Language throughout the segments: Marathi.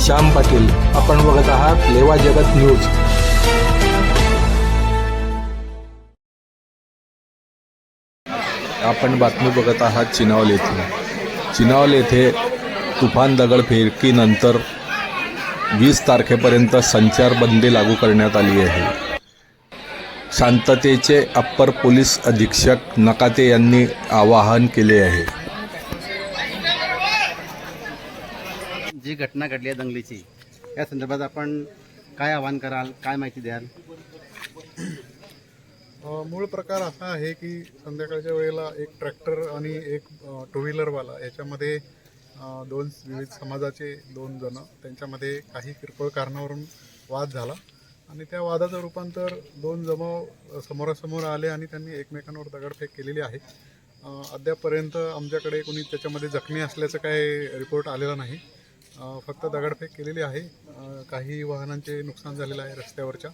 श्याम पाटील. आपण बघत आहात लेवा जगत न्यूज. आपण बातमी बघत आहात चिनावल येथे. चिनावल येथे तुफान दगडफेकीनंतर वीस तारखेपर्यंत संचारबंदी लागू करण्यात आली आहे. शांततेचे अप्पर पोलीस अधीक्षक नकाते यांनी आवाहन केले आहे. जी घटना घडली आहे दंगलीची या संदर्भात आपण काय आवाहन कराल काय माहिती द्याल? मूळ प्रकार असा आहे की संध्याकाळच्या वेळेला एक ट्रॅक्टर आणि एक टू व्हीलरवाला याच्यामध्ये दोन विविध समाजाचे दोन जण त्यांच्यामध्ये काही किरकोळ कारणावरून वाद झाला आणि त्या वादाचं रूपांतर दोन जमाव समोरासमोर आले आणि त्यांनी एकमेकांवर दगडफेक केलेली आहे. अद्यापपर्यंत आमच्याकडे कोणी त्याच्यामध्ये जखमी असल्याचं काय रिपोर्ट आलेला नाही. फक्त दगडफेक केलेली आहे. काही वाहनांचे नुकसान झालेलं आहे रस्त्यावरच्या.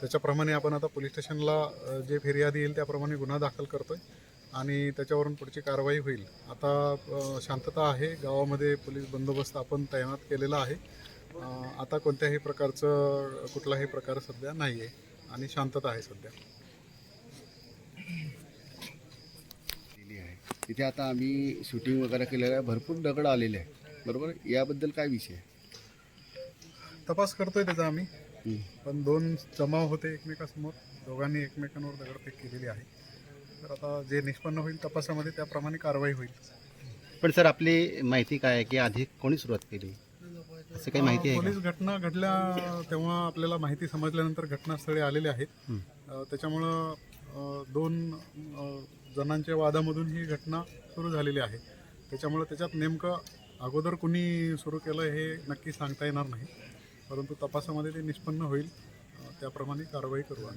त्याच्याप्रमाणे आपण आता पोलीस स्टेशनला जे फिर्यादी येईल त्याप्रमाणे गुन्हा दाखल करतो आहे आणि त्याच्यावरून पुढची कारवाई होईल. आता शांतता आहे. गावामध्ये पोलीस बंदोबस्त आपण तैनात केलेला आहे. आता कोणत्याही प्रकारचं कुठलाही प्रकार सध्या नाही आहे आणि शांतता आहे सध्या. केली आहे. तिथे आता आम्ही शूटिंग वगैरे केलेलं आहे. भरपूर दगड आलेले आहे बरोबर याबद्दल काय विषय? तपास करतोय त्याचा आम्ही. पण दोन जमाव होते एकमेकासमोर. दोघांनी एकमेकांवर दगडफेक केलेली आहे. तर आता जे निष्पन्न होईल तपासामध्ये त्याप्रमाणे कारवाई होईल. पण सर आपली माहिती काय आहे की आधी कोणी सुरुवात केली? असं काही माहिती आहे पोलीस घटना घडल्या तेव्हा आपल्याला माहिती समजल्यानंतर घटनास्थळी आलेले आहेत. अ, त्याच्यामुळं अ, दोन अ, जणांच्या वादामधून ही घटना सुरू झालेली आहे. त्याच्यामुळं त्याच्यात नेमकं अगोदर कुणी सुरू केलं हे नक्की सांगता येणार नाही. परंतु तपासामध्ये ते निष्पन्न होईल. त्याप्रमाणे कारवाई करू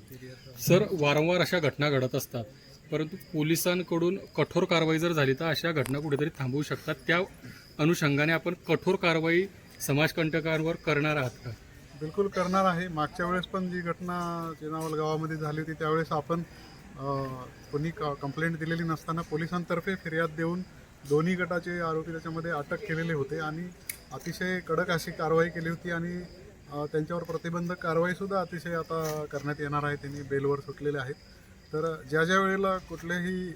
सर वारंवार अशा घटना घडत असतात. परंतु पोलिसांकडून कठोर कारवाई जर झाली तर अशा घटना कुठेतरी थांबवू शकतात. त्या अनुषंगाने आपण कठोर कारवाई समाजकंटकांवर करणार आहात का? बिलकुल करणार आहे. मागच्या वेळेस पण जी घटना चेनावल गावामध्ये झाली होती त्यावेळेस आपण कोणी क कंप्लेंट दिलेली नसताना पोलिसांतर्फे फिर्याद देऊन दोन्ही गटाचे आरोपी त्याच्यामध्ये अटक केलेले होते आणि अतिशय कडक अशी कारवाई केली होती आणि त्यांच्यावर प्रतिबंधक कारवाईसुद्धा अतिशय आता करण्यात येणार आहे. त्यांनी बेलवर सुटलेले आहेत. तर ज्या ज्या वेळेला कुठलेही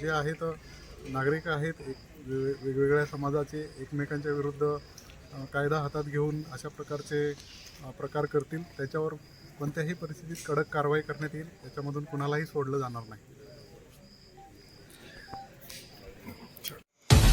जे आहेत नागरिक आहेत एक वेगवेगळ्या समाजाचे एकमेकांच्या विरुद्ध कायदा हातात घेऊन अशा प्रकारचे प्रकार करतील त्याच्यावर कोणत्याही परिस्थितीत कडक कारवाई करण्यात येईल त्याच्यामधून कुणालाही सोडलं जाणार नाही.